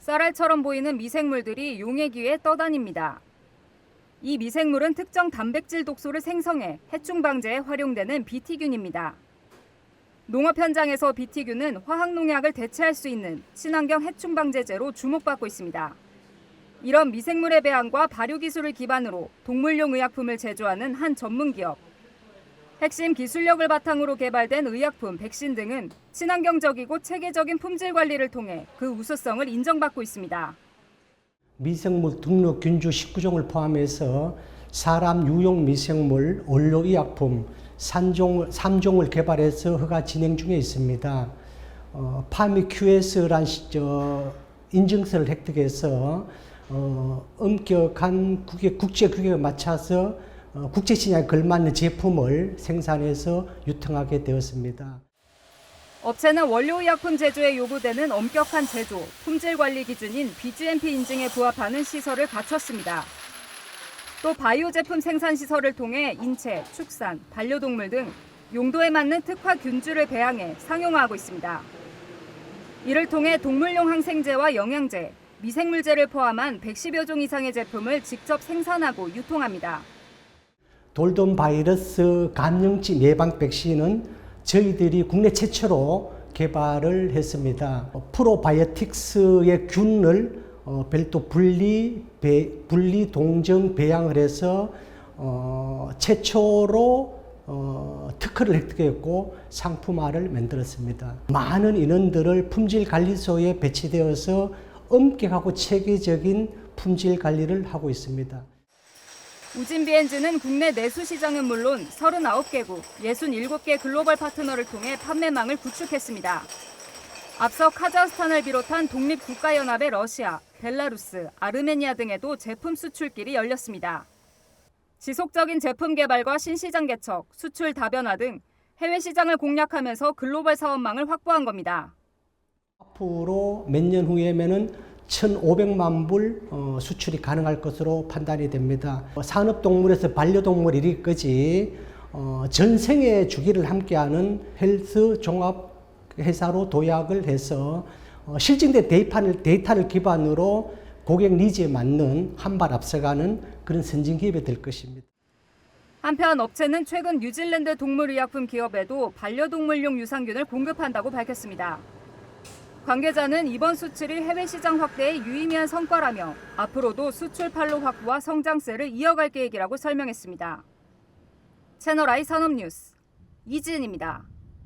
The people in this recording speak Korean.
쌀알처럼 보이는 미생물들이 용의 기에 떠다닙니다. 이 미생물은 특정 단백질 독소를 생성해 해충 방제에 활용되는 비티균입니다. 농업 현장에서 비티균은 화학 농약을 대체할 수 있는 친환경 해충 방제제로 주목받고 있습니다. 이런 미생물의 배양과 발효 기술을 기반으로 동물용 의약품을 제조하는 한 전문 기업. 핵심 기술력을 바탕으로 개발된 의약품, 백신 등은 친환경적이고 체계적인 품질 관리를 통해 그 우수성을 인정받고 있습니다. 미생물 등록 균주 19종을 포함해서 사람 유용 미생물 원료 의약품 3종, 3종을 개발해서 허가 진행 중에 있습니다. 어, 파미QS란 시- 저, 인증서를 획득해서 어, 엄격한 국제, 규격에 맞춰서 어, 국제 시장에 걸맞는 제품을 생산해서 유통하게 되었습니다. 업체는 원료의약품 제조에 요구되는 엄격한 제조, 품질 관리 기준인 BGMP 인증에 부합하는 시설을 갖췄습니다. 또 바이오 제품 생산 시설을 통해 인체, 축산, 반려동물 등 용도에 맞는 특화 균주를 배양해 상용화하고 있습니다. 이를 통해 동물용 항생제와 영양제, 미생물제를 포함한 110여 종 이상의 제품을 직접 생산하고 유통합니다. 돌돔 바이러스 감염증 예방 백신은 저희들이 국내 최초로 개발을 했습니다. 프로바이오틱스의 균을 어, 별도 분리, 배, 분리 동정 배양을 해서 어, 최초로 어, 특허를 획득했고 상품화를 만들었습니다. 많은 인원들을 품질 관리소에 배치되어서 엄격하고 체계적인 품질 관리를 하고 있습니다. 우진 비엔즈는 국내 내수 시장은 물론 39개국, 67개 글로벌 파트너를 통해 판매망을 구축했습니다. 앞서 카자흐스탄을 비롯한 독립국가연합의 러시아, 벨라루스, 아르메니아 등에도 제품 수출길이 열렸습니다. 지속적인 제품 개발과 신시장 개척, 수출 다변화 등 해외 시장을 공략하면서 글로벌 사업망을 확보한 겁니다. 앞으로 몇 년 후에면은 1,500만 불 어, 수출이 가능할 것으로 판단이 됩니다. 어, 산업동물에서 반려동물 이르기까지 어, 전생의 주기를 함께하는 헬스 종합 회사로 도약을 해서 어, 실증된 데이터를, 데이터를 기반으로 고객 니즈에 맞는 한 발 앞서가는 그런 선진 기업이 될 것입니다. 한편 업체는 최근 뉴질랜드 동물의약품 기업에도 반려동물용 유산균을 공급한다고 밝혔습니다. 관계자는 이번 수출이 해외 시장 확대에 유의미한 성과라며 앞으로도 수출 판로 확보와 성장세를 이어갈 계획이라고 설명했습니다. 채널 I 산업뉴스 이지은입니다.